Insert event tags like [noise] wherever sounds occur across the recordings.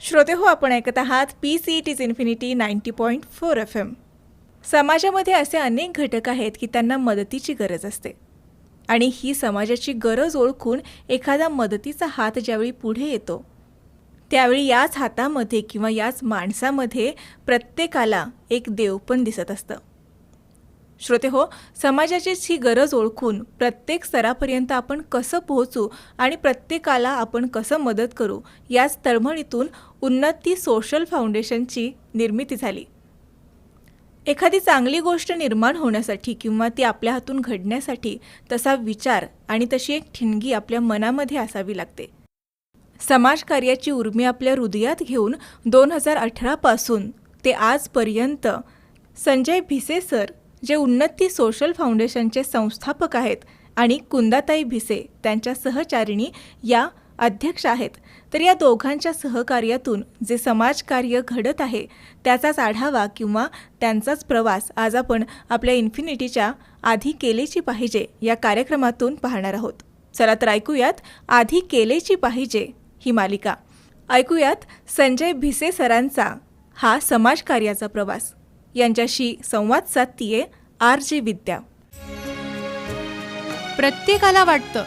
श्रोते हो आपण ऐकत आहात P C T's infinity ninety point four F M समाजामध्ये असे अनेक घटक आहेत की त्यांना मदतीची गरज असते. आणि ही समाजाची गरज ओळखून एखादा मदतीचा हात ज्यावेळी पुढे येतो त्यावेळी याच हातामध्ये किंवा याच माणसामध्ये प्रत्येकाला एक देव पण दिसत असतं. श्रोते हो समाजाचीच ही गरज ओळखून प्रत्येक स्तरापर्यंत आपण कसं पोहोचू आणि प्रत्येकाला आपण कसं मदत करू याच तळमळीतून उन्नती सोशल फाउंडेशनची निर्मिती झाली. एखादी चांगली गोष्ट निर्माण होण्यासाठी किंवा ती आपल्या हातून घडण्यासाठी तसा विचार आणि तशी एक ठिणगी आपल्या मनामध्ये असावी लागते. समाजकार्याची उर्मी आपल्या हृदयात घेऊन दोन हजार अठरापासून ते आजपर्यंत संजय भिसे सर जे उन्नती सोशल फाउंडेशनचे संस्थापक आहेत आणि कुंदाताई भिसे त्यांच्या सहचारिणी या अध्यक्ष आहेत. तर या दोघांच्या सहकार्यातून जे समाजकार्य घडत आहे त्याचाच आढावा किंवा त्यांचाच प्रवास आज आपण आपल्या इन्फिनिटीच्या आधी केलेची पाहिजे या कार्यक्रमातून पाहणार आहोत. चला तर ऐकूयात आधी केलेची पाहिजे ही मालिका. ऐकूयात संजय भिसे सरांचा हा समाजकार्याचा प्रवास. यांच्याशी संवाद साधतीये आर जे विद्या. प्रत्येकाला वाटतं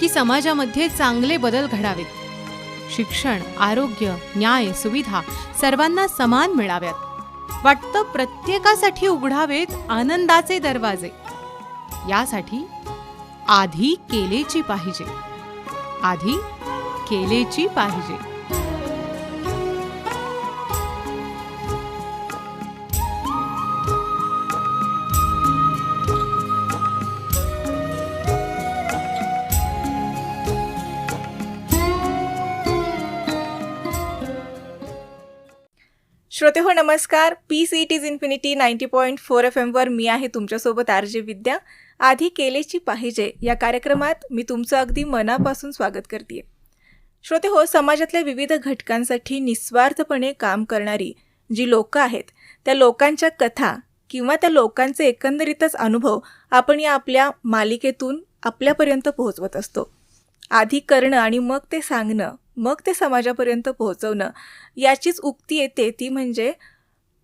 की समाजामध्ये चांगले बदल घडावेत. शिक्षण आरोग्य न्याय सुविधा सर्वांना समान मिळाव्यात. वाटतं प्रत्येकासाठी उघडावेत आनंदाचे दरवाजे. यासाठी आधी केलेची पाहिजे. आधी केलेची पाहिजे. श्रोते हो नमस्कार. P C T's infinity ninety point four F एमवर मी आहे तुमच्यासोबत आर जे विद्या. आधी केलेची पाहिजे या कार्यक्रमात मी तुमचं अगदी मनापासून स्वागत करते श्रोते हो समाजातल्या विविध घटकांसाठी निस्वार्थपणे काम करणारी जी लोकं आहेत त्या लोकांच्या कथा किंवा त्या लोकांचे एकंदरीतच अनुभव आपण या आपल्या मालिकेतून आपल्यापर्यंत पोहोचवत असतो. आधी करणं आणि मग ते सांगणं मग ते समाजापर्यंत पोहोचवणं. याचीच उक्ती येते ती म्हणजे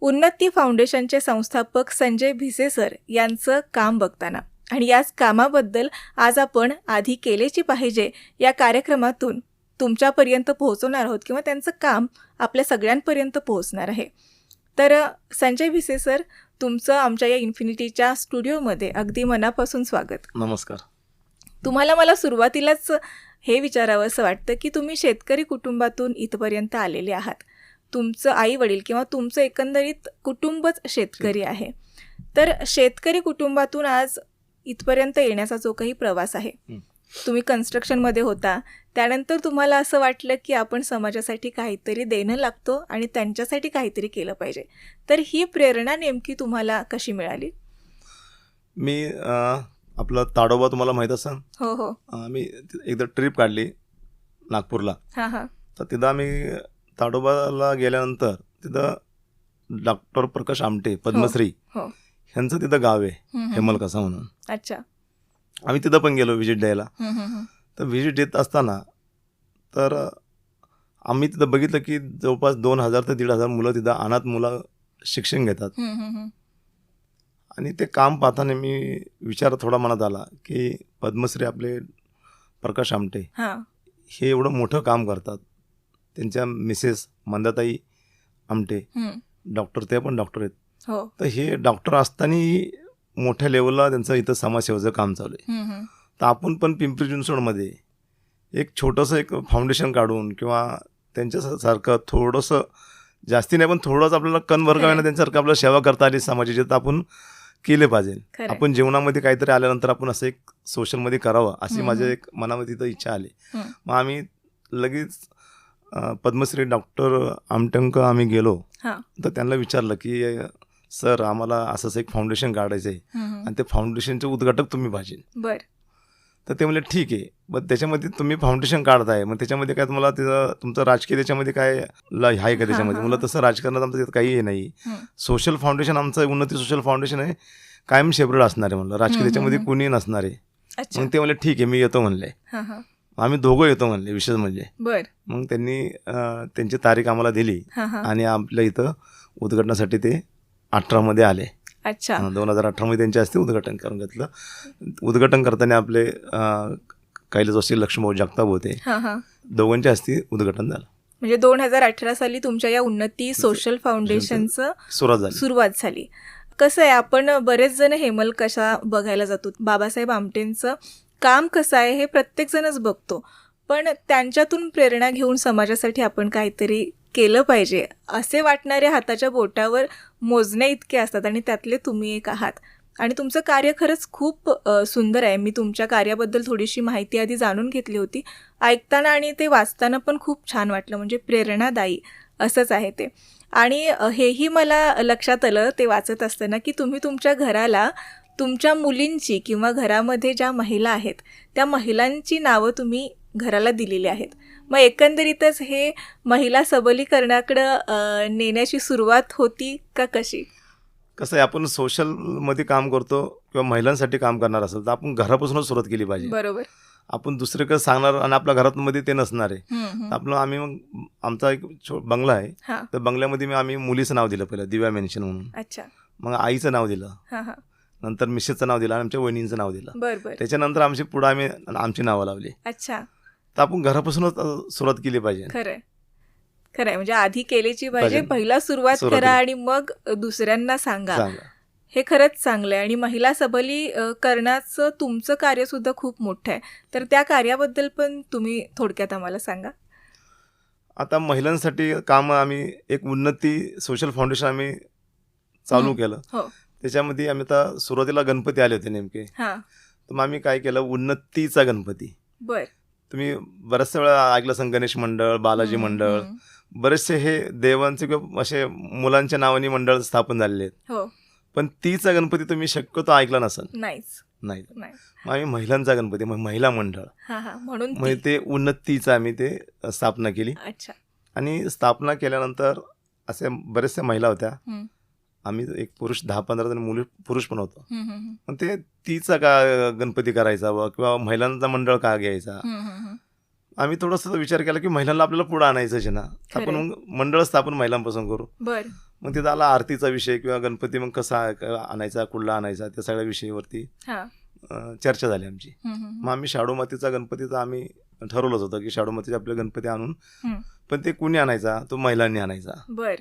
उन्नती फाउंडेशनचे संस्थापक संजय भिसे सर यांचं काम बघताना. आणि याच कामाबद्दल आज आपण आधी केलेची पाहिजे या कार्यक्रमातून तुमच्यापर्यंत पोहोचवणार आहोत किंवा त्यांचं काम आपल्या सगळ्यांपर्यंत पोहोचणार आहे. तर संजय भिसे सर तुमचं आमच्या या इन्फिनिटीच्या स्टुडिओमध्ये अगदी मनापासून स्वागत. नमस्कार. तुम्हाला मला सुरुवातीलाच हे विचारावं असं वाटतं की तुम्ही शेतकरी कुटुंबातून इथपर्यंत आलेले आहात. तुमचं आई वडील किंवा तुमचं एकंदरीत कुटुंबच शेतकरी आहे. तर शेतकरी कुटुंबातून आज इथपर्यंत येण्याचा जो काही प्रवास आहे. तुम्ही कन्स्ट्रक्शनमध्ये होता. त्यानंतर तुम्हाला असं वाटलं की आपण समाजासाठी काहीतरी देणं लागतो आणि त्यांच्यासाठी काहीतरी केलं पाहिजे. तर ही प्रेरणा नेमकी तुम्हाला कशी मिळाली? मी आपलं ताडोबा तुम्हाला माहीत असेल? हो हो. ति- एकदा ट्रिप काढली नागपूरला. हां हां. तर तिथं आम्ही ताडोबाला गेल्यानंतर तिथं डॉक्टर प्रकाश आमटे पद्मश्री हो. ह्यांचं तिथं गाव आहे हं, हं. हेमलकसा म्हणून. अच्छा. आम्ही तिथं पण गेलो व्हिजिट द्यायला. हं, हं, हं. तर व्हिजिट देत असताना तर आम्ही तिथं बघितलं की जवळपास दोन हजार ते दीड हजार मुलं तिथं अनाथ मुलं शिक्षण घेतात. हं, हं, हं. आणि ते काम पाहताना मी विचार थोडा मनात आला की पद्मश्री आपले प्रकाश आमटे हां एवढं मोठं काम करतात त्यांच्या मिसेस मंदाताई आमटे. डॉक्टर ते पण डॉक्टर आहेत हो तर हे डॉक्टर असतानाही मोठ्या लेवलला त्यांचं इथं समाजसेवेचं काम चालू आहे. तर आपण पण पिंपरी चिंचवडमध्ये एक छोटंसं एक फाउंडेशन काढून किंवा त्यांच्यासारखं थोडंसं जास्ती नाही पण थोडंच आपल्याला कण वर्गाने खरंय. त्यांच्यासारखं आपल्याला सेवा करता आली समाजाची तर आपण केले पाहिजे. आपण जीवनामध्ये काहीतरी आल्यानंतर आपण असं एक सोशलमध्ये करावं अशी. माझ्या एक मनामध्ये तिथं इच्छा आली. मग आम्ही लगेच पद्मश्री डॉक्टर आमटंक आम्ही गेलो. तर त्यांना विचारलं की सर आम्हाला असंच एक फाउंडेशन काढायचं आहे. आणि ते फाउंडेशनचे उद्घाटक तुम्ही पाहिजे बर तर ते म्हणले ठीक आहे. मग त्याच्यामध्ये तुम्ही फाउंडेशन काढताय. मग त्याच्यामध्ये काय तुम्हाला तिथं तुमचं राजकीय त्याच्यामध्ये काय आहे का त्याच्यामध्ये? मला तसं राजकारणात आमचं तिथं काही हे. नाही. सोशल फाउंडेशन आमचं उन्नती सोशल फाउंडेशन आहे. कायम सेपरेट असणार आहे म्हणलं. राजकीय त्याच्यामध्ये. कुणी नसणार आहे. मग ते म्हणले ठीक आहे मी येतो म्हणले. आम्ही दोघं येतो म्हणले विशेष म्हणजे. बर. मग त्यांनी त्यांची तारीख आम्हाला दिली. आणि आपल्या इथं उद्घाटनासाठी ते अठरामध्ये आले. अच्छा. दोन हजार अठरामध्ये त्यांच्या हस्ते उद्घाटन करून घेतलं. उद्घाटन करताना आपले अं, कैलासवासी लक्ष्मण जगताप होते. हां हां. दोघांच्या हस्ते उद्घाटन झालं. म्हणजे दोन हजार अठरा साली तुमच्या या उन्नती सोशल फाउंडेशनचं सुरुवात झाली. सुरुवात झाली. कसं आहे आपण बरेच जण हेमल कशा बघायला जातो? बाबासाहेब आमटेंचं काम कसं आहे हे प्रत्येकजणच बघतो. पण त्यांच्यातून प्रेरणा घेऊन समाजासाठी आपण काहीतरी केलं पाहिजे. असे वाटणाऱ्या हाताच्या बोटावर मोजण्या इतके असतात आणि त्यातले तुम्ही एक आहात. आणि तुमचं कार्य खरंच खूप सुंदर आहे. मी तुमच्या कार्याबद्दल थोडीशी माहिती आधी जाणून घेतली होती. ऐकताना आणि ते वाचताना पण खूप छान वाटलं. म्हणजे प्रेरणादायी असंच आहे ते. आणि हेही मला लक्षात आलं ते वाचत असताना की तुम्ही तुमच्या घराला तुमच्या मुलींची किंवा घरामध्ये ज्या महिला आहेत त्या महिलांची नावं तुम्ही घराला दिलेली आहेत. मग एकंदरीतच हे महिला सबलीकरणाकडं नेण्याची सुरुवात होती का कशी? कसं आहे आपण सोशलमध्ये काम करतो किंवा महिलांसाठी काम करणार असेल तर आपण घरापासूनच सुरुवात केली पाहिजे. बरोबर. आपण दुसरीकडे सांगणार आणि आपल्या घरामध्ये ते नसणार आहे. आपलं आम्ही मग आमचा एक बंगला आहे. तर बंगल्यामध्ये मी आम्ही मुलीचं नाव दिलं पहिलं दिव्या मेन्शन म्हणून. अच्छा. मग आईचं नाव दिलं. नंतर मिसेसचं नाव दिलं आणि आमच्या वहिनींचं नाव दिलं. त्याच्यानंतर आमची पुढं आम्ही आमची नावं लावली. अच्छा. तर आपण घरापासूनच सुरुवात केली पाहिजे. खरंय. खरंय. म्हणजे आधी केलीची पाहिजे. पहिला सुरुवात करा. आणि मग दुसऱ्यांना सांगा. हे खरंच चांगलं आहे आणि महिला सबली करण्याचं तुमचं कार्य सुद्धा खूप मोठं आहे. तर त्या कार्याबद्दल पण तुम्ही थोडक्यात आम्हाला सांगा. आता महिलांसाठी काम आम्ही एक उन्नती सोशल फाउंडेशन आम्ही चालू. केलं. हो. त्याच्यामध्ये आम्ही आता सुरुवातीला गणपती आले होते नेमके. तर मग आम्ही काय केलं? उन्नतीचा गणपती. बर. तुम्ही बऱ्याचशा वेळा ऐकलं असेल गणेश मंडळ बालाजी मंडळ. बरेचसे हे देवांचे किंवा असे मुलांच्या नावाने मंडळ स्थापन झालेले आहेत. हो. पण तीचा गणपती तुम्ही शक्यतो ऐकला नसेल. नाहीच. नाही. मग आम्ही महिलांचा गणपती महिला मंडळ. हां हां. म्हणून म्हणजे ती. उन्नतीचं आम्ही ते स्थापना केली. अच्छा. आणि स्थापना केल्यानंतर असे बरेचशा महिला होत्या. आम्ही एक पुरुष दहा पंधरा जण मुली पुरुष पण होतो. पण ते तीचा का गणपती करायचा व किंवा महिलांचा मंडळ का घ्यायचा. आम्ही थोडंसं विचार केला की महिलांना आपल्याला पुढं आणायचं आहे ना. आपण. मग मंडळ स्थापन महिलांपासून करू. बर. मग तिथं आला आरतीचा विषय किंवा गणपती मग कसा आणायचा कुठला आणायचा त्या सगळ्या विषयावरती चर्चा झाली आमची. मग आम्ही शाडूमातीचा गणपतीचा आम्ही ठरवलंच होतं की शाडूमातीचे आपले गणपती आणून. पण ते कुणी आणायचा? तो महिलांनी आणायचा. बर.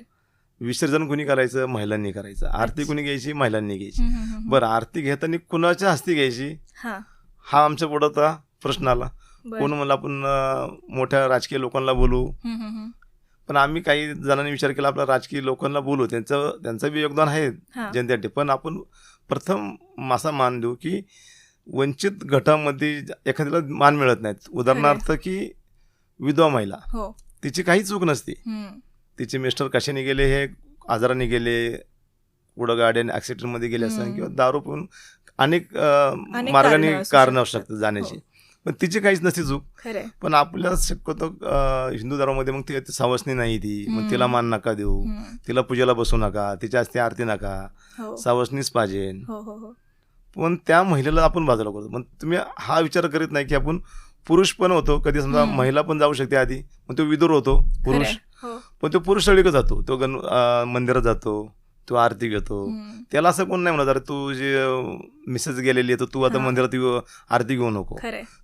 विसर्जन कुणी करायचं? महिलांनी करायचं. आरती कुणी घ्यायची? महिलांनी घ्यायची. बरं आरती घेताना कुणाच्या हस्ती घ्यायची? हां. हा आमच्या पुढं होता प्रश्न आला. कोण म्हणलं आपण मोठ्या राजकीय लोकांना बोलू. पण आम्ही काही जणांनी विचार केला आपल्या राजकीय लोकांना बोलू. त्यांचं त्यांचं बी योगदान आहे जनतेसाठी. पण आपण प्रथम असा मान देऊ की वंचित गटामध्ये एखाद्याला मान मिळत नाहीत. उदाहरणार्थ की विधवा महिला. हो. तिची काही चूक नसते. तिचे मिस्टर कशाने गेले हे आजाराने गेले कुठं गाड्याने ॲक्सिडेंटमध्ये गेले असतात हम्म. किंवा दारू पिऊन अनेक मार्गाने कारणं असू असू शकतात. जाण्याची. हो. पण तिची काहीच नसते चूक. पण आपल्या शक्यतो हिंदू धर्मामध्ये मग ती सावसनी नाही ती. मग. तिला मान नका देऊ. तिला पूजेला बसू नका. तिच्या हस्ते आरती नका. हो. सावसनीच पाहिजे. हो पण त्या महिलेला आपण बाजूला करतो. पण तुम्ही हा विचार करीत नाही की आपण पुरुष पण होतो. कधी समजा. महिला पण जाऊ शकते आधी. मग तो विदूर होतो पुरुष. पण तो पुरुष सगळीकडे जातो. तो गण मंदिरात जातो तो आरती घेतो. त्याला असं कोण नाही म्हणत अरे तू जे मिसेस गेलेली आहे तर तू आता. मंदिरात आरती घेऊ नको.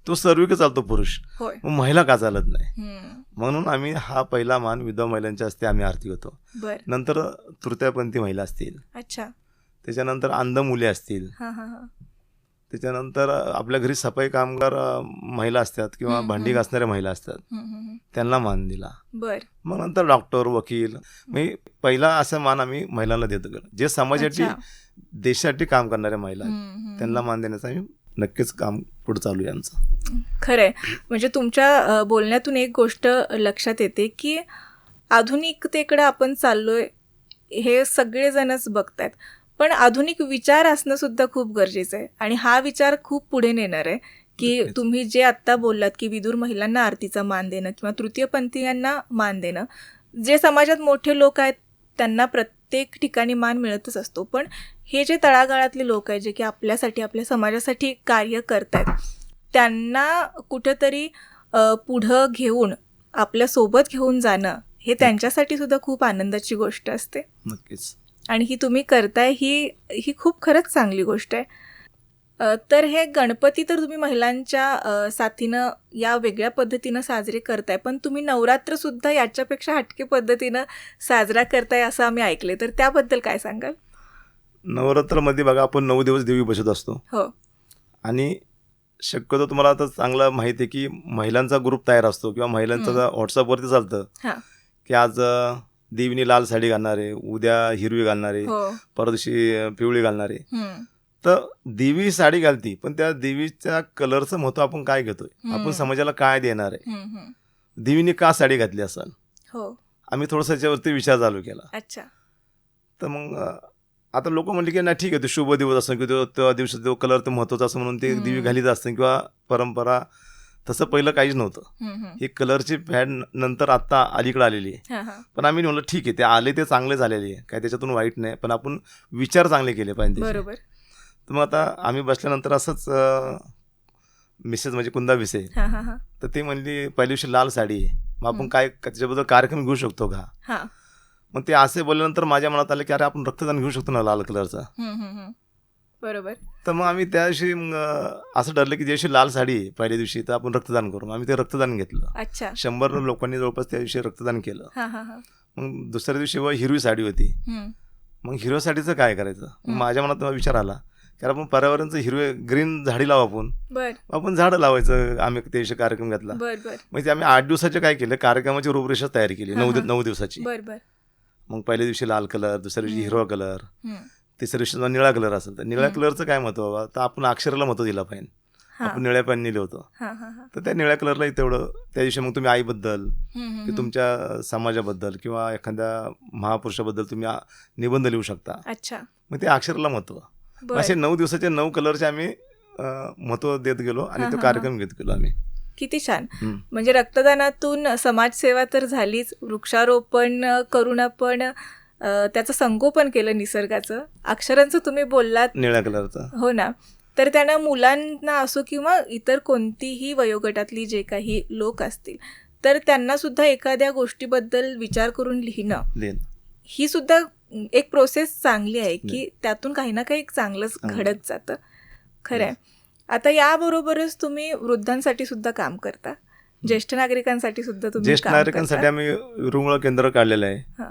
तो सर्विक चालतो पुरुष. मग महिला का चालत नाही. म्हणून आम्ही हा पहिला मान विधवा महिलांच्या हस्ते आम्ही आरती घेतो. नंतर तृतीयपंथी महिला असतील. अच्छा. त्याच्यानंतर अंध मुले असतील त्याच्यानंतर आपल्या घरी सफाई कामगार महिला असतात किंवा भांडी. घासणाऱ्या महिला असतात. त्यांना मान दिला बर मग नंतर डॉक्टर वकील म्हणजे पहिला असा मान आम्ही महिलांना देतो. जे समाजासाठी. देशासाठी काम करणाऱ्या महिला. त्यांना मान देण्याचं आम्ही नक्कीच काम पुढे चालू आहे आमचं खरंय म्हणजे तुमच्या बोलण्यातून एक गोष्ट लक्षात येते की आधुनिकतेकडे आपण चाललोय हे सगळेजणच बघतायत पण आधुनिक विचार असणं सुद्धा खूप गरजेचं आहे. आणि हा विचार खूप पुढे नेणार आहे की. तुम्ही जे आत्ता बोललात की विदूर महिलांना आरतीचा मान देणं किंवा तृतीयपंथीयांना मान देणं जे समाजात मोठे लोक आहेत त्यांना प्रत प्रत्येक ठिकाणी मान मिळतच असतो. पण हे जे तळागाळातले लोक आहेत जे की आपल्यासाठी आपल्या समाजासाठी कार्य करतायत त्यांना कुठंतरी पुढं घेऊन आपल्यासोबत घेऊन जाणं हे त्यांच्यासाठी सुद्धा खूप आनंदाची गोष्ट असते. नक्कीच. आणि ही तुम्ही करताय ही ही खूप खरंच चांगली गोष्ट आहे. तर हे गणपती तर तुम्ही महिलांच्या साथीनं या वेगळ्या पद्धतीनं साजरे करताय पण तुम्ही नवरात्रसुद्धा याच्यापेक्षा हटके पद्धतीनं साजरा करताय असं आम्ही ऐकले तर त्याबद्दल काय सांगाल? नवरात्रामध्ये बघा आपण नऊ दिवस देवी बसत असतो. हो. आणि शक्यतो तुम्हाला आता चांगलं माहिती आहे की महिलांचा ग्रुप तयार असतो किंवा महिलांचं. व्हॉट्सअपवरती चालतं की आज देवीनी लाल साडी घालणार आहे उद्या हिरवी घालणार आहे हो अं, पिवळी घालणार. तर देवी साडी घालती पण त्या देवीच्या कलरचं महत्त्व आपण काय घेतोय आपण. समाजाला काय देणार आहे. देवीने का साडी घातली असेल हो आम्ही थोडंसं याच्यावरती विचार चालू केला अच्छा तर मग आता लोक म्हणले की नाही ठीक आहे तो शुभ दिवस असं किंवा तो- त्या दिवशी तो कलर ते महत्त्वाचा असं म्हणून ते. दिवी घालीत असतं किंवा परंपरा तसं पहिलं काहीच नव्हतं. ही कलरची फॅड नंतर आत्ता अलीकडे आलेली आहे. पण आम्ही म्हणलं ठीक आहे ते आले ते चांगले झालेले आहे. काय त्याच्यातून वाईट नाही पण आपण विचार चांगले केले पाहिजे. बरोबर. तर मग आता आम्ही बसल्यानंतर असंच मिसेस म्हणजे कुंदा विसे हां हां हां. तर ते म्हणली पहिल्या दिवशी लाल साडी आहे. मग आपण. काय त्याच्याबद्दल कार्यक्रम घेऊ शकतो का? मग ते असे बोलल्यानंतर माझ्या मनात आलं की अरे आपण रक्तदान घेऊ शकतो ना लाल कलरचं. बरोबर. तर मग आम्ही त्या दिवशी असं ठरलं की ज्या दिवशी लाल साडी आहे पहिल्या दिवशी तर आपण रक्तदान करू. आम्ही ते रक्तदान घेतलं. अच्छा. शंभर लोकांनी जवळपास त्या दिवशी रक्तदान केलं. हां हां हां. मग दुसऱ्या दिवशी व हिरवी साडी होती. हम्म. मग हिरव्या साडीचं काय करायचं. माझ्या मनात विचार आला की आपण पर्यावरणचं हिरवे ग्रीन झाडी लावू आपण. आपण झाडं लावायचं आम्ही त्या दिवशी कार्यक्रम घेतला. मग ते आम्ही आठ दिवसाचे काय केलं? कार्यक्रमाची रूपरेषा तयार केली. नऊ. नऊ दिवसाची. मग पहिल्या दिवशी लाल कलर दुसऱ्या दिवशी. हिरवा कलर. तिसऱ्या दिवशी निळा कलर असेल तर निळ्या. कलरचं काय महत्त्व बाबा? तर आपण अक्षराला महत्त्व दिलं पाहिजे. आपण निळ्या पेन लिहिलं हां हां हां. तर त्या निळ्या कलरलाही तेवढं त्या दिवशी मग तुम्ही आईबद्दल की. तुमच्या समाजाबद्दल किंवा एखाद्या महापुरुषाबद्दल तुम्ही निबंध लिहू शकता. अच्छा. मग ते अक्षराला महत्त्व. असे नऊ दिवसाचे नऊ कलरचे आम्ही महत्त्व देत गेलो आणि तो कार्यक्रम घेत गेलो आम्ही. किती छान. म्हणजे रक्तदानातून समाजसेवा तर झालीच. वृक्षारोपण करून आपण त्याचं संगोपन केलं निसर्गाचं. अक्षरांचं तुम्ही बोललात. निळ्या कलरचा. हो ना. तर त्यांना मुलांना असो किंवा इतर कोणतीही वयोगटातली जे काही लोक असतील तर त्यांना सुद्धा एखाद्या गोष्टीबद्दल विचार करून लिहिणं ही सुद्धा एक प्रोसेस चांगली आहे की त्यातून काही ना काही चांगलंच चांगलं. घडत जातं. खरं आहे आता याबरोबरच तुम्ही वृद्धांसाठी सुद्धा काम करता. ज्येष्ठ नागरिकांसाठी सुद्धा तुम्ही ज्येष्ठ नागरिकांसाठी. आम्ही रुग्ण केंद्र काढलेलं आहे.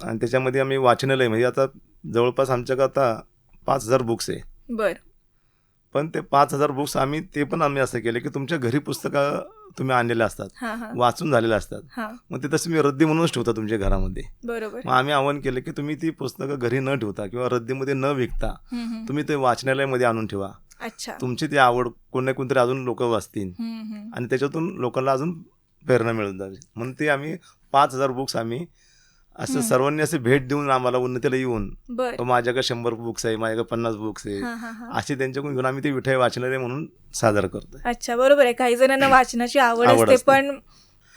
आणि त्याच्यामध्ये आम्ही वाचनालय. म्हणजे आता जवळपास आमच्याकडे आता पाच हजार बुक्स आहे. बर. पण ते पाच हजार बुक्स आम्ही ते पण आम्ही असं केलं की तुमच्या घरी पुस्तकं तुम्ही आणलेले असतात. हां हां. वाचून झालेले असतात. हां. मग ते तसं मी रद्दी म्हणूनच ठेवता तुमच्या घरामध्ये. बरोबर. मग आम्ही आवाहन केलं की तुम्ही ती पुस्तकं घरी न ठेवता किंवा रद्दीमध्ये न विकता. तुम्ही ते वाचनालयामध्ये आणून ठेवा. अच्छा. तुमची ती आवड कोण ना कोणतरी अजून लोक वाचतील. आणि त्याच्यातून लोकांना अजून प्रेरणा मिळून जावी म्हणून ते आम्ही पाच हजार बुक्स आम्ही असं. सर्वांनी असे भेट देऊन आम्हाला उन्नतीला येऊन माझ्याकडे शंभर बुक्स आहे माझ्याकडे पन्नास बुक्स आहे. असे त्यांच्याकडून घेऊन आम्ही ते विठई वाचनालय म्हणून सादर करतोय. अच्छा बरोबर आहे. काही जणांना वाचनाची आवड असते. पण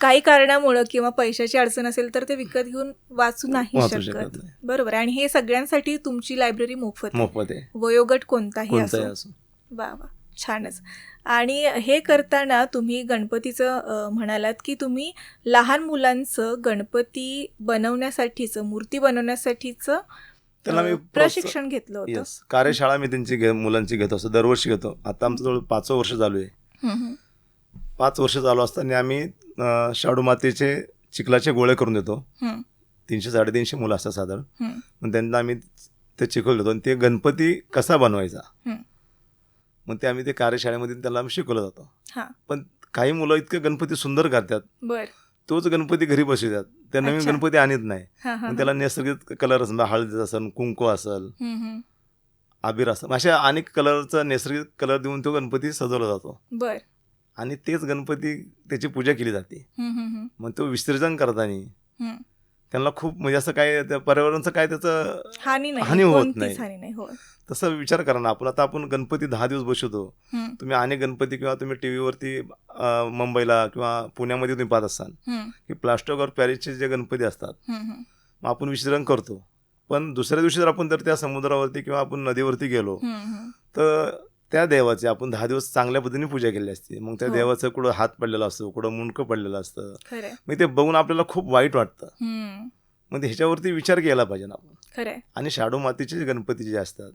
काही कारणामुळं किंवा पैशाची अडचण असेल तर ते विकत घेऊन वाचू नाही शकत. बरोबर आहे. आणि हे सगळ्यांसाठी तुमची लायब्ररी मोफत. मोफत आहे. वयोगट कोणताही असो. वा वा. छानच. आणि हे करताना तुम्ही गणपतीचं म्हणालात की तुम्ही लहान मुलांचं गणपती बनवण्यासाठीचं मूर्ती बनवण्यासाठीचं त्याला मी प्रशिक्षण घेतलं होतं. येस कार्यशाळा मी त्यांची घे मुलांची घेतो असं दरवर्षी घेतो. आता आमचं जवळ पाचवं वर्ष चालू आहे. पाच वर्ष चालू असताना आम्ही शाडू मातीचे चिखलाचे गोळे करून देतो. तीनशे साडेतीनशे मुलं असतात साधारण. मग त्यांना आम्ही ते चिखल देतो. आणि ते गणपती कसा बनवायचा. मग ते आम्ही ते कार्यशाळेमध्ये त्याला आम्ही शिकवलं जातो. हां. पण काही मुलं इतके गणपती सुंदर करतात बर. तोच गणपती घरी बसवतात. त्या नवीन. गणपती आणत नाही. मग त्याला नैसर्गिक कलर असेल हळदी असेल कुंकू असेल. आबीर असेल. अशा अनेक कलरचा नैसर्गिक कलर देऊन तो गणपती सजवला जातो. बर. आणि तेच गणपती त्याची पूजा केली जाते. मग तो विसर्जन करताना. त्यांना खूप म्हणजे असं काय पर्यावरणाचं काय त्याचं हानी होत नाही. तसं विचार करा ना. आपण आता आपण गणपती दहा दिवस बसवतो. तुम्ही अनेक गणपती किंवा तुम्ही टी व्हीवरती मुंबईला किंवा पुण्यामध्ये तुम्ही पाहत असाल की प्लास्टर ऑफ पॅरिसचे जे गणपती असतात. मग आपण विसर्जन करतो. पण दुसऱ्या दिवशी जर आपण जर त्या समुद्रावरती किंवा आपण नदीवरती गेलो. तर त्या देवाची आपण दहा दिवस चांगल्या पद्धतीने पूजा केली असते. मग त्या हो. देवाचं कुठं हात पडलेला असतो कुठं मुंडकं पडलेलं असतं. मग ते बघून आपल्याला खूप वाईट वाटतं. मग ते ह्याच्यावरती विचार केला पाहिजे ना आपण. आणि शाडू मातीचे गणपती जे असतात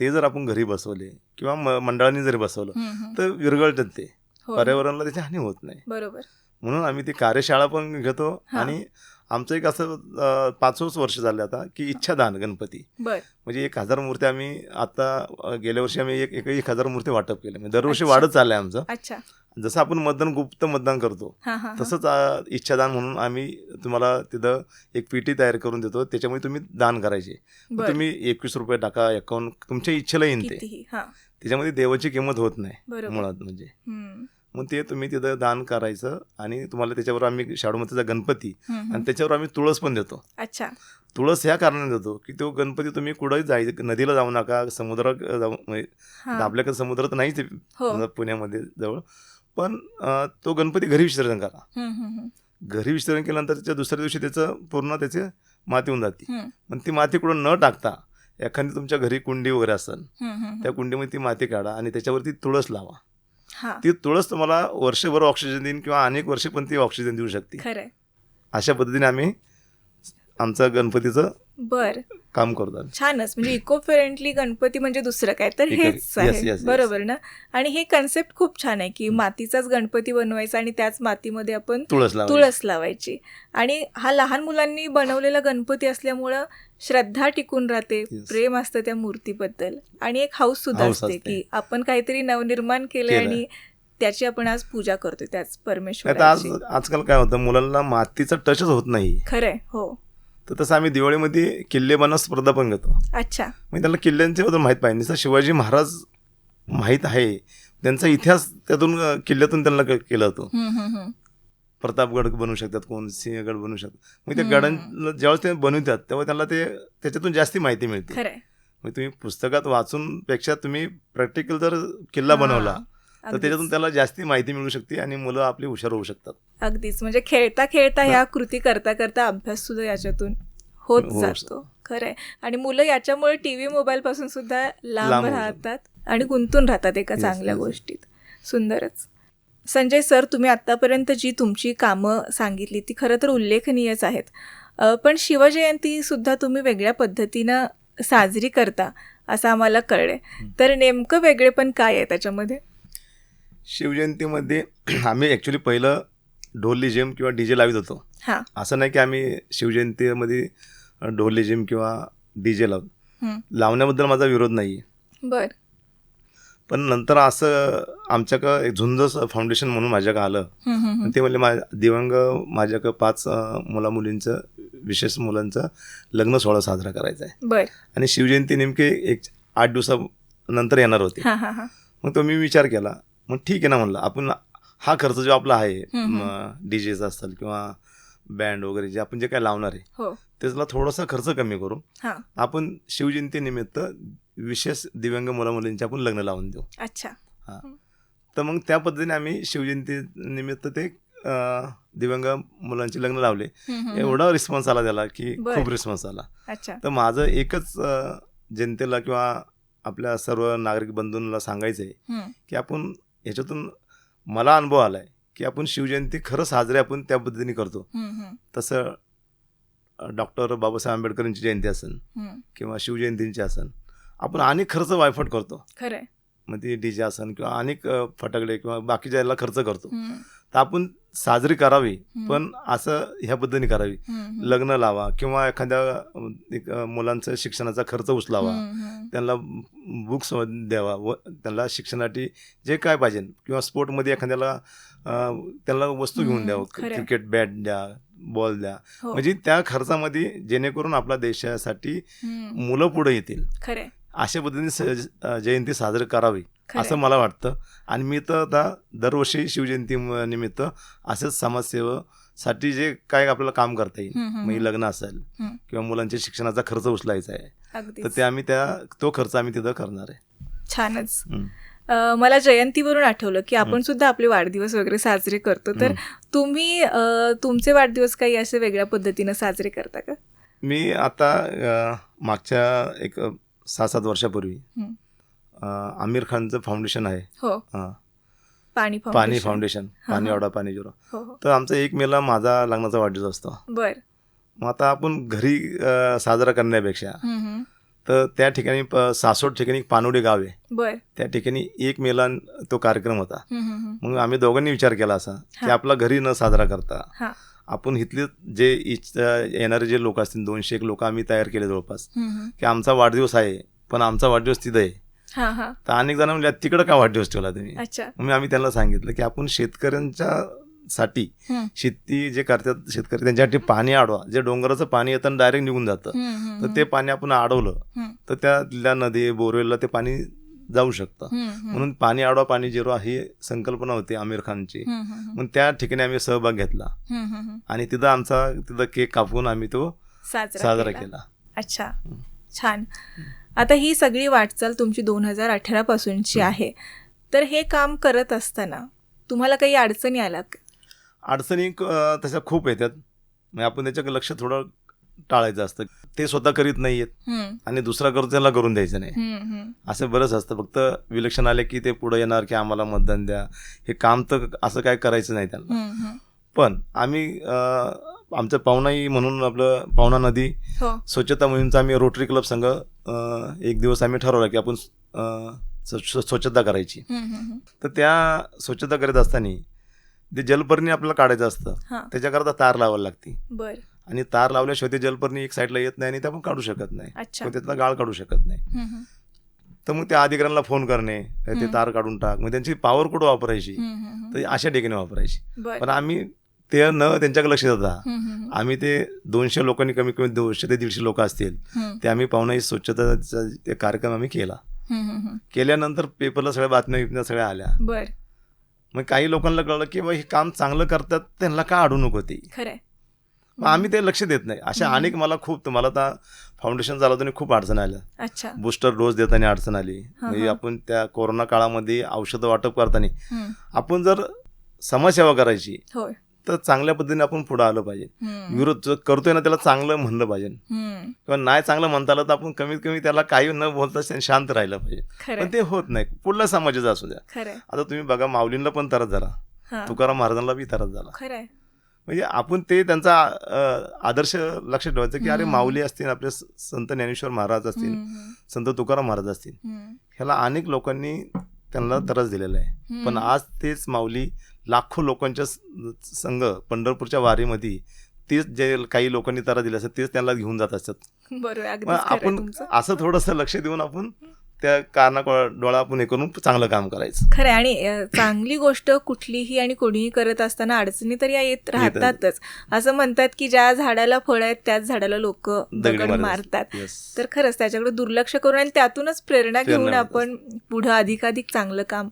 ते जर आपण घरी बसवले किंवा मंडळांनी जरी बसवलं. तर विरघळतात ते. पर्यावरणाला त्याची हानी होत नाही. बरोबर. म्हणून आम्ही ती कार्यशाळा पण घेतो. आणि आमचं एक असं पाचवंच वर्ष झालं आता की इच्छादान गणपती. म्हणजे एक हजार मूर्ती आम्ही आता गेल्या वर्षी आम्ही एक एक हजार मूर्ती वाटप केले म्हणजे दरवर्षी. वाढत चाललंय आमचं. अच्छा. जसं आपण मतदान गुप्त मतदान करतो. तसंच इच्छादान म्हणून आम्ही तुम्हाला तिथं एक पीटी तयार करून देतो. त्याच्यामुळे तुम्ही दान करायचे. तुम्ही एकवीस रुपये टाका अकाउंट तुमच्या इच्छेला येईन ते. त्याच्यामध्ये देवाची किंमत होत नाही मुळात म्हणजे. मग ते तुम्ही तिथं दान करायचं आणि तुम्हाला त्याच्यावर आम्ही शाडूमातीचा गणपती. आणि त्याच्यावर आम्ही तुळस पण देतो. अच्छा. तुळस ह्या कारणाने देतो की तो गणपती तुम्ही कुठंही जायचं नदीला जाऊ नका समुद्रात जाऊ म्हणजे आपल्याकडे समुद्र तर नाहीच हो. पुण्यामध्ये जवळ. पण तो गणपती घरी विसर्जन करा. घरी विसर्जन केल्यानंतर त्याच्या दुसऱ्या दिवशी त्याचं पूर्ण त्याचे माती होऊन जाते. पण ती माती कुठं न टाकता एखादी तुमच्या घरी कुंडी वगैरे असेल. त्या कुंडीमध्ये ती माती काढा आणि त्याच्यावरती तुळस लावा. ती तुळस तुम्हाला वर्षभर ऑक्सिजन देईन किंवा अनेक वर्षे पण ती ऑक्सिजन देऊ शकते. अशा पद्धतीने आम्ही आमचं गणपतीचं बर. काम करतो छानच. म्हणजे इको फ्रेंडली गणपती म्हणजे दुसरं काय? तर हेच yes, आहे. yes. बरोबर ना? आणि हे कन्सेप्ट खूप छान आहे की मातीचाच गणपती बनवायचा आणि त्याच मातीमध्ये आपण तुळस लावा तुळस लावायची. आणि हा लहान मुलांनी बनवलेला गणपती असल्यामुळं श्रद्धा टिकून राहते Yes. प्रेम असतं त्या मूर्तीबद्दल. आणि एक हाऊस सुद्धा असते असते. की आपण काहीतरी नवनिर्माण केलंय केलंय. आणि त्याची आपण आज पूजा करतोय त्याच आज परमेश्वराची. आजकाल काय होतं? मुलांना मातीचा टचच होत नाही. खरंय. हो. तर तसं आम्ही दिवाळीमध्ये किल्ले बनव स्पर्धा पण घेतो. अच्छा. म्हणजे त्यांना किल्ल्यांचे बद्दल माहीत पाहिजे नुसतं शिवाजी महाराज माहीत आहे त्यांचा इतिहास त्यातून किल्ल्यातून त्यांना केला जातो. प्रतापगड बनवू शकतात कोण सिंहगड बनवू शकतात. मग त्या हम्म. गडांना ज्यावेळेस ते बनवतात तेव्हा त्यांना ते त्याच्यातून जास्ती माहिती मिळते. मग तुम्ही पुस्तकात वाचून पेक्षा तुम्ही प्रॅक्टिकल जर किल्ला बनवला तर. त्याच्यातून त्याला जास्ती माहिती मिळू शकते आणि मुलं आपली हुशार होऊ शकतात. अगदीच. म्हणजे खेळता खेळता ह्या कृती करता करता अभ्यास सुद्धा याच्यातून होत जातो. खरंय. आणि मुलं याच्यामुळे टीव्ही मोबाईल पासून सुद्धा लांब राहतात आणि गुंतून राहतात एका चांगल्या. गोष्टीत. सुंदरच. संजय सर तुम्ही आत्तापर्यंत जी तुमची कामं सांगितली ती खरं तर उल्लेखनीयच आहेत. पण शिवजयंती सुद्धा तुम्ही वेगळ्या पद्धतीनं साजरी करता असं आम्हाला कळलंय. तर नेमकं वेगळेपण काय आहे त्याच्यामध्ये? शिवजयंतीमध्ये [clears throat] आम्ही ॲक्च्युली पहिलं ढोल लेझिम किंवा डी जे लावित होतो. हां. असं नाही की आम्ही शिवजयंतीमध्ये ढोल लेझिम किंवा डी जे लावतो. लावण्याबद्दल माझा विरोध नाही बर. पण नंतर असं आमच्याकडं एक झुंज फाउंडेशन म्हणून माझ्याकडं आलं. ते म्हणले मा दिव्यांग माझ्याकडं पाच अं, मुलामुलींचं विशेष मुलांचं लग्न सोहळा साजरा करायचा आहे बर. आणि शिवजयंती नेमके एक आठ दिवसानंतर येणार होते. मग तो मी विचार केला मग ठीक आहे ना म्हणलं. आपण हा खर्च जो आपला आहे हम्म. डी जेचा असेल किंवा बँड वगैरे जे आपण जे काय लावणार आहे हो. त्याचा थोडासा खर्च कमी करू आपण शिवजयंतीनिमित्त विशेष दिव्यांग मुलामुलींचे आपण लग्न लावून देऊ. अच्छा. हां. तर मग त्या पद्धतीने आम्ही शिवजयंती निमित्त ते दिव्यांग मुलांचे लग्न लावले. एवढा रिस्पॉन्स आला त्याला की. खूप रिस्पॉन्स आला. अच्छा. तर माझं एकच जनतेला किंवा आपल्या सर्व नागरिक बंधूंना सांगायचं आहे हम्म, की आपण ह्याच्यातून मला अनुभव आला आहे की आपण शिवजयंती खरं साजरी आपण त्या पद्धतीने करतो. तसं डॉक्टर बाबासाहेब आंबेडकरांची जयंती असेल. किंवा शिवजयंतींची असेल आपण अनेक खर्च वायफट करतो. खरंय. मग ती डी जे असन किंवा अनेक फटाकडे किंवा बाकीच्या याला खर्च करतो. तर आपण साजरी करावी. पण असं ह्या पद्धतीने करावी. लग्न लावा किंवा एखाद्या मुलांचा शिक्षणाचा खर्च उचलावा. त्यांना बुक्स द्यावा व त्यांना शिक्षणासाठी जे काय पाहिजे किंवा स्पोर्टमध्ये एखाद्याला अ, त्यांना वस्तू घेऊन द्यावं. क्रिकेट बॅट द्या बॉल द्या हो, म्हणजे त्या खर्चामध्ये जेणेकरून आपल्या देशासाठी. मुलं पुढे येतील खरंय अशा पद्धतीने स- जयंती साजरी करावी. असं मला वाटतं. आणि मी तर आता दरवर्षी शिवजयंती निमित्त असेच समाजसेवेसाठी जे काय आपल्याला काम करता येईल मग. लग्न असेल. किंवा मुलांच्या शिक्षणाचा खर्च उचलायचा आहे तर ते आम्ही त्या तो खर्च आम्ही तिथं करणार आहे. छानच. मला जयंतीवरून आठवलं की आपण सुद्धा आपले वाढदिवस वगैरे साजरे करतो. तर तुम्ही तुमचे वाढदिवस काही असे वेगळ्या पद्धतीनं साजरे करता का? मी आता मागच्या एक सहा सात वर्षापूर्वी आमिर खानचं फाउंडेशन आहे. हो. पाणी पाणी फाउंडेशन. पाणी. आवडा पाणी जुरा हो हो. तर आमचा एक मेला माझा लग्नाचा वाढदिवस असतो. बर. मग आता आपण घरी साजरा करण्यापेक्षा. तर त्या ठिकाणी सासवड ठिकाणी पानोडे गाव आहे. बर. त्या ठिकाणी एक मेला तो कार्यक्रम होता. मग आम्ही दोघांनी विचार केला असा की. आपला घरी न साजरा करता हा. आपण इथले जे येणारे जे लोक असतील दोनशे एक लोक आम्ही तयार केले जवळपास. की आमचा वाढदिवस आहे पण आमचा वाढदिवस तिथं आहे. तर अनेक जण म्हणजे तिकडं का वाढदिवस ठेवला तुम्ही? अच्छा. मग आम्ही त्यांना सांगितलं की आपण शेतकऱ्यांच्या साठी. शेती जे करतात शेतकरी त्यांच्यासाठी पाणी अडवा जे डोंगराचं पाणी येतं डायरेक्ट निघून जातं. तर ते पाणी आपण अडवलं. तर त्या नदी बोरवेलला ते पाणी जाऊ शकतं. म्हणून पाणी अडवा पाणी जिरवा ही संकल्पना होती आमिर खानची. मग त्या ठिकाणी आम्ही सहभाग घेतला. आणि तिथं आमचा तिथं केक कापून आम्ही तो साजरा केला. अच्छा छान आता ही सगळी वाटचाल तुमची दोन हजार अठरा पासूनची आहे तर हे काम करत असताना तुम्हाला काही अडचणी आल्यात का? अडचणी तशा खूप येतात म्हणजे आपण त्याच्याकडे लक्ष थोडं टाळायचं असतं. ते स्वतः करीत नाही आहेत हम्म, आणि दुसरा करतो त्याला करून द्यायचं नाही. असं बरंच असतं. फक्त विलक्षण आले की ते पुढे येणार की आम्हाला मतदान द्या. हे काम तर असं काय करायचं नाही त्यांना. पण आम्ही आमचं पाहुणाई म्हणून आपलं पाहुणा नदी हो. स्वच्छता मोहीमचा आम्ही रोटरी क्लब संघ एक दिवस आम्ही ठरवलं की आपण स्वच्छता करायची. तर त्या स्वच्छता करत असताना ते जलपर्णी आपल्याला काढायचं असतं. त्याच्याकरता तार लावायला लागते. बर. आणि तार लावल्याशिवाय ते जलपर्णी एक साईडला येत नाही आणि ते आपण काढू शकत नाही. अच्छा. त्यातला गाळ काढू शकत नाही. हम्म. तर मग त्या अधिकाऱ्यांना फोन करणे ते. तार काढून टाक. मग त्यांची पॉवर कुठं वापरायची? हम्म, हम्म, हम्म. तर अशा ठिकाणी वापरायची. बर. पण आम्ही ते न त्यांच्याकडे लक्ष देता. हम्म, हम्म, आम्ही ते दोनशे लोकांनी कमी कमी दोनशे ते दीडशे लोक असतील हम्म, ते आम्ही पाहुणा स्वच्छताचा ते कार्यक्रम आम्ही केला. हम्म, हम्म, हम्म. केल्यानंतर पेपरला सगळ्या बातम्या बितम्या सगळ्या आल्या. बर. मग काही लोकांना कळलं की बा हे काम चांगलं करतात त्यांना का अडू नको ते? खरंय. मग आम्ही ते लक्ष देत नाही. अशा. अनेक मला खूप मला आता फाउंडेशन चालवताना खूप अडचण आल्या. अच्छा. बूस्टर डोस देताना अडचण आली. म्हणजे. आपण त्या कोरोना काळामध्ये औषधं वाटप करताना आपण जर समाजसेवा करायची तर चांगल्या पद्धतीने आपण पुढे आलं पाहिजे. विरोध करतोय ना त्याला चांगलं म्हणलं पाहिजे. किंवा नाही चांगलं म्हणता आलं तर आपण कमीत कमी त्याला काही न बोलता शांत राहिलं पाहिजे. पण ते होत नाही. कुठल्या समाजाचं असू द्या. आता तुम्ही बघा माऊलींना पण त्रास झाला. तुकाराम महाराजांना बी त्रास झाला. म्हणजे आपण ते त्यांचा आदर्श लक्षात ठेवायचं की अरे. माऊली असतील आपले संत ज्ञानेश्वर महाराज असतील संत तुकाराम महाराज असतील ह्याला अनेक लोकांनी त्यांना त्रास दिलेला आहे. पण आज तेच माऊली लाखो लोकांच्या संघ पंढरपूरच्या वारीमध्ये तेच जे काही लोकांनी त्रास दिला असतात तेच त्यांना घेऊन जात असतात. बरोबर आपण असं थोडंसं लक्ष देऊन आपण त्या कारणा डोळा आपण हे करून चांगलं काम करायचं. खरंय आणि चांगली गोष्ट कुठलीही आणि कोणीही करत असताना अडचणी तर या येत राहतातच. असं म्हणतात की ज्या झाडाला फळ आहेत त्याच झाडाला लोक दगड मारतात. तर खरंच त्याच्याकडे दुर्लक्ष करून आणि त्यातूनच प्रेरणा घेऊन आपण पुढं अधिकाधिक चांगलं काम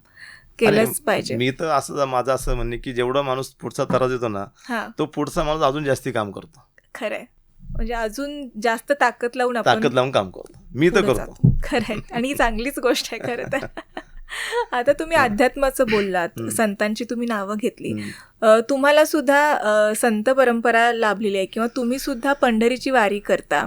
केलंच पाहिजे. मी तर असं माझं असं म्हणणे की जेवढा माणूस पुढचा त्रास देतो ना तो पुढचा माणूस अजून जास्ती काम करतो. खरंय म्हणजे अजून जास्त ताकद लावून आपण ताकद लावून काम करतो. मी तर करतो. खरंय आणि ही चांगलीच गोष्ट आहे खरं तर. [laughs] आता तुम्ही अध्यात्माचं बोललात. संतांची तुम्ही नावं घेतली. तुम्हाला सुद्धा संत परंपरा लाभलेली आहे किंवा तुम्ही सुद्धा पंढरीची वारी करता.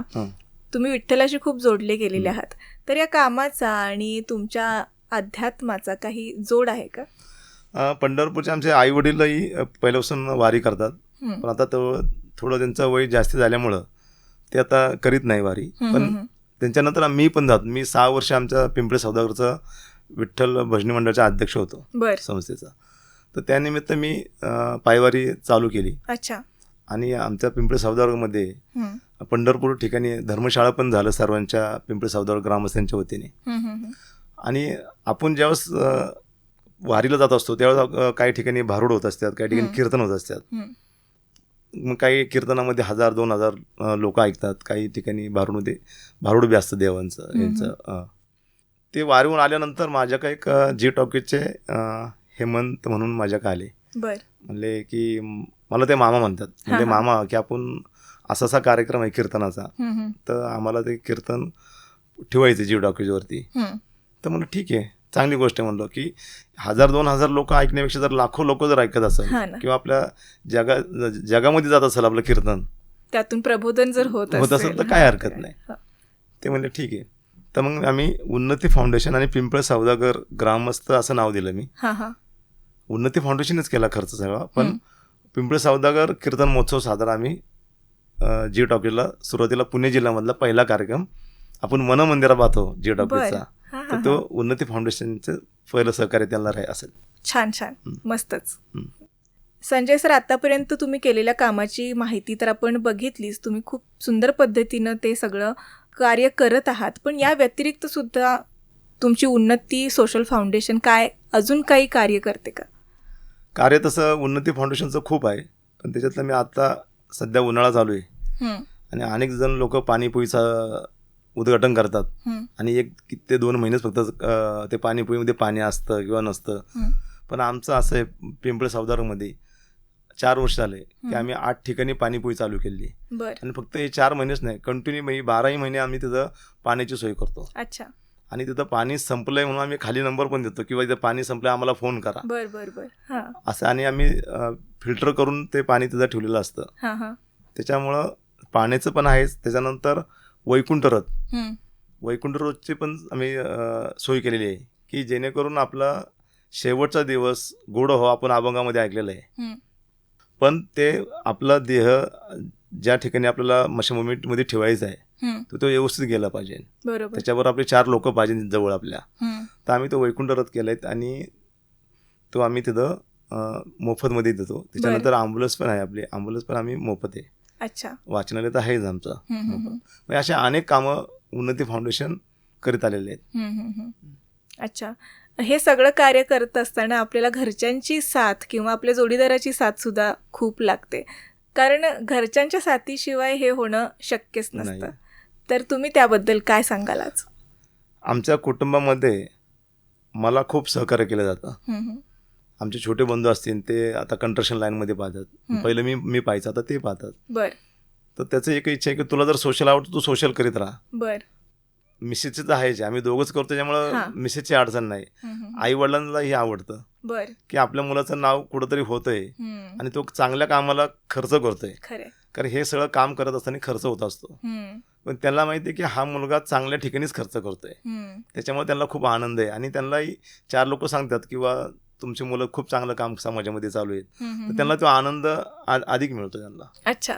तुम्ही विठ्ठलाशी खूप जोडले गेलेले आहात. तर या कामाचा आणि तुमच्या अध्यात्माचा काही जोड आहे का? पंढरपूरचे आमचे आई वडीलही पहिल्यापासून वारी करतात. पण आता तो थोडं त्यांचं वय जास्त झाल्यामुळं ते आता करीत नाही वारी पण. त्यांच्यानंतर मी पण जात मी सहा वर्ष आमच्या पिंपळे सौदागरचं विठ्ठल भजनी मंडळाचा अध्यक्ष होतो संस्थेचा तर त्यानिमित्त मी पायवारी चालू केली अच्छा आणि आमच्या पिंपळे सौदागरमध्ये हं. पंढरपूर ठिकाणी धर्मशाळा पण झालं सर्वांच्या पिंपळे सौदागर ग्रामस्थांच्या वतीने. आणि आपण ज्यावेळेस वारीला जात असतो त्यावेळेस काही ठिकाणी भारुड होत असतात काही ठिकाणी. कीर्तन होत असतात. मग काही कीर्तनामध्ये हजार दोन हजार लोक ऐकतात काही ठिकाणी भारुडमध्ये भारुड बी असतं देवांचं. यांचं. ते वारीहून आल्यानंतर माझ्या काही जी टॉकीजचे हेमंत म्हणून माझ्याकडे आले बर म्हणले की मला ते मामा म्हणतात म्हणजे. मामा की आपण असा असा कार्यक्रम आहे कीर्तनाचा. तर आम्हाला ते कीर्तन ठेवायचे जीव टॉकीजवरती हं. तर म्हणलं ठीक आहे चांगली गोष्ट म्हणलं की हजार दोन हजार लोक ऐकण्यापेक्षा जर लाखो लोक जर ऐकत असेल किंवा आपल्या जगा जगामध्ये जात असेल आपलं कीर्तन त्यातून प्रबोधन जर होत होत असेल तर काय हरकत नाही. ते म्हणले ठीक आहे. तर मग आम्ही उन्नती फाउंडेशन आणि पिंपळ सौदागर ग्रामस्थ असं नाव दिलं मी. उन्नती फाउंडेशनच केला खर्च सगळा. पण. पिंपळ सौदागर कीर्तन महोत्सव साजरा आम्ही जी टॉकीला सुरुवातीला पुणे जिल्ह्यामधला पहिला कार्यक्रम. आपण मन मंदिरात पाहतो जी टॉकीचा तर तो उन्नती फाउंडेशनचं पहिलं सहकार्य त्यांना राही असेल. छान छान. मस्तच. संजय सर आतापर्यंत तुम्ही केलेल्या कामाची माहिती तर आपण बघितलीच. तुम्ही खूप सुंदर पद्धतीनं ते सगळं कार्य करत आहात. पण या व्यतिरिक्त सुद्धा तुमची उन्नती सोशल फाउंडेशन काय? अजून काही कार्य करते का? कार्य तसं उन्नती फाउंडेशनचं खूप आहे. पण त्याच्यातलं मी आता सध्या उन्हाळा चालू आहे. हं, आणि अनेक जण लोक पाणीपोईचं उद्घाटन करतात. हं, आणि एक ते दोन महिनेच फक्त ते पाणीपोईमध्ये पाणी असतं किंवा नसतं. पण आमचं असं आहे पिंपळ सावदारमध्ये चार वर्ष झाले की. आम्ही आठ ठिकाणी पाणीपोई चालू केली. आणि फक्त हे चार महिनेच नाही कंटिन्यू म्हणजे बाराही महिने आम्ही तिथं पाण्याची सोय करतो. अच्छा. आणि तिथं पाणी संपलंय म्हणून आम्ही खाली नंबर पण देतो किंवा इथं पाणी संपलंय आम्हाला फोन करा. बर बर बर. हां. असं आणि आम्ही फिल्टर करून ते पाणी तिथं ठेवलेलं असतं. त्याच्यामुळं पाण्याचं पण आहेच त्याच्यानंतर वैकुंठ रथ. हं, वैकुंठ रोजची पण आम्ही सोय केलेली आहे की जेणेकरून आपला शेवटचा दिवस गोड हो आपण अभंगामध्ये ऐकलेलं आहे. पण ते आपला देह ज्या ठिकाणी आपल्याला मशमोमेंटमध्ये ठेवायचा आहे तर तो व्यवस्थित गेला पाहिजे. बरोबर. त्याच्यावर आपले चार लोक पाहिजे जवळ आपल्या. तर आम्ही तो वैकुंठ रथ केला आहे आणि तो आम्ही तिथं अ, मोफतमध्ये देतो. त्याच्यानंतर ॲम्ब्युलन्स पण आहे आपली. ॲम्ब्युलन्स पण आम्ही मोफत आहे. अच्छा. वाचनालय तर आहेच आमचं. म्हणजे अशा अनेक कामं उन्नती फाउंडेशन करीत आलेले आहेत. अच्छा. हे सगळं कार्य करत असताना आपल्याला घरच्यांची साथ किंवा आपल्या जोडीदाराची साथ सुद्धा खूप लागते. कारण घरच्यांच्या साथीशिवाय हे होणं शक्यच नाही. नसतं. तर तुम्ही त्याबद्दल काय सांगाल आज? आमच्या कुटुंबामध्ये मला खूप सहकार्य केलं जातं. आमचे छोटे बंधू असतील ते आता कंस्ट्रक्शन लाईनमध्ये पाहतात. पहिलं मी मी पाहायचं आता ते पाहतात. बर. तर त्याचं एक इच्छा आहे की तुला जर सोशल आवडतं तू सोशल करीत राहा. बर. मिसेसचे तर आहेच आम्ही दोघंच करतो हां. त्याच्यामुळं मिसेसची अडचण नाही. हं, हं. आई वडिलांनाही आवडतं. बर. की आपल्या मुलाचं नाव कुठंतरी होतंय हं. आणि तो चांगल्या कामाला खर्च करतोय. कारण हे सगळं काम करत असताना खर्च होत असतो. हं, पण त्यांना माहिती आहे की हा मुलगा चांगल्या ठिकाणीच खर्च करतोय. हं. त्याच्यामुळे त्यांना खूप आनंद आहे. आणि त्यांनाही चार लोक सांगतात किंवा तुमची मुलं खूप चांगलं काम समाजामध्ये चालू आहेत. तर. त्यांना तो आनंद अधिक मिळतो त्यांना. अच्छा.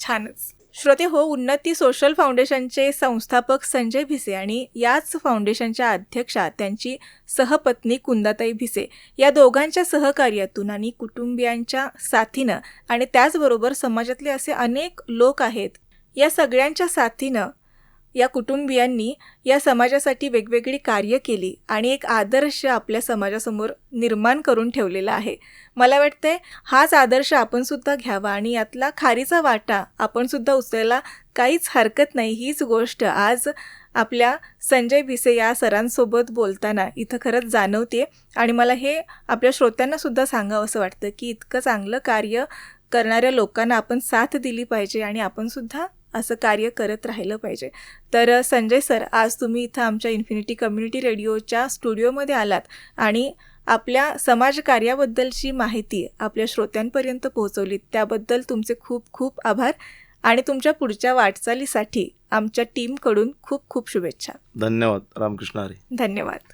छानच. श्रोते हो उन्नती सोशल फाउंडेशनचे संस्थापक संजय भिसे आणि याच फाउंडेशनच्या अध्यक्षा त्यांची सहपत्नी कुंदाताई भिसे या दोघांच्या सहकार्यातून आणि कुटुंबियांच्या साथीनं आणि त्याचबरोबर समाजातले असे अनेक लोक आहेत. या सगळ्यांच्या साथीनं या कुटुंबियांनी या समाजासाठी वेगवेगळी कार्य केली आणि एक आदर्श आपल्या समाजासमोर निर्माण करून ठेवलेला आहे. मला वाटतंय हाच आदर्श आपण सुद्धा घ्यावा आणि यातला खारीचा वाटा आपण सुद्धा उचलायला काहीच हरकत नाही. हीच गोष्ट आज आपल्या संजय भिसे या सरांसोबत बोलताना इथं खरंच जाणवते आणि मला हे आपल्या श्रोत्यांना सुद्धा सांगावं असं वाटतं की इतकं चांगलं कार्य करणाऱ्या लोकांना आपण साथ दिली पाहिजे आणि आपण सुद्धा असं कार्य करत राहिलं पाहिजे. तर संजय सर आज तुम्ही इथं आमच्या इन्फिनिटी कम्युनिटी रेडिओच्या स्टुडिओमध्ये आलात आणि आपल्या समाजकार्याबद्दलची माहिती आपल्या श्रोत्यांपर्यंत पोहोचवलीत त्याबद्दल तुमचे खूप खूप आभार आणि तुमच्या पुढच्या वाटचालीसाठी आमच्या टीमकडून खूप खूप शुभेच्छा. धन्यवाद. रामकृष्ण हरी. धन्यवाद.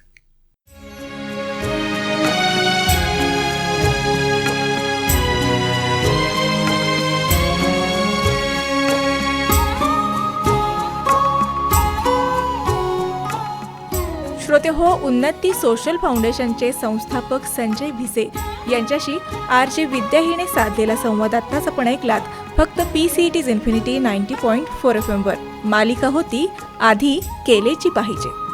श्रोते हो उन्नती सोशल फाउंडेशनचे संस्थापक संजय भिसे. यांच्याशी आर जे विद्या हिने साधलेला संवाद आत्ताच आपण ऐकलात. फक्त P C T's infinity ninety point four F एमवर मालिका होती आधी केलेची पाहिजे.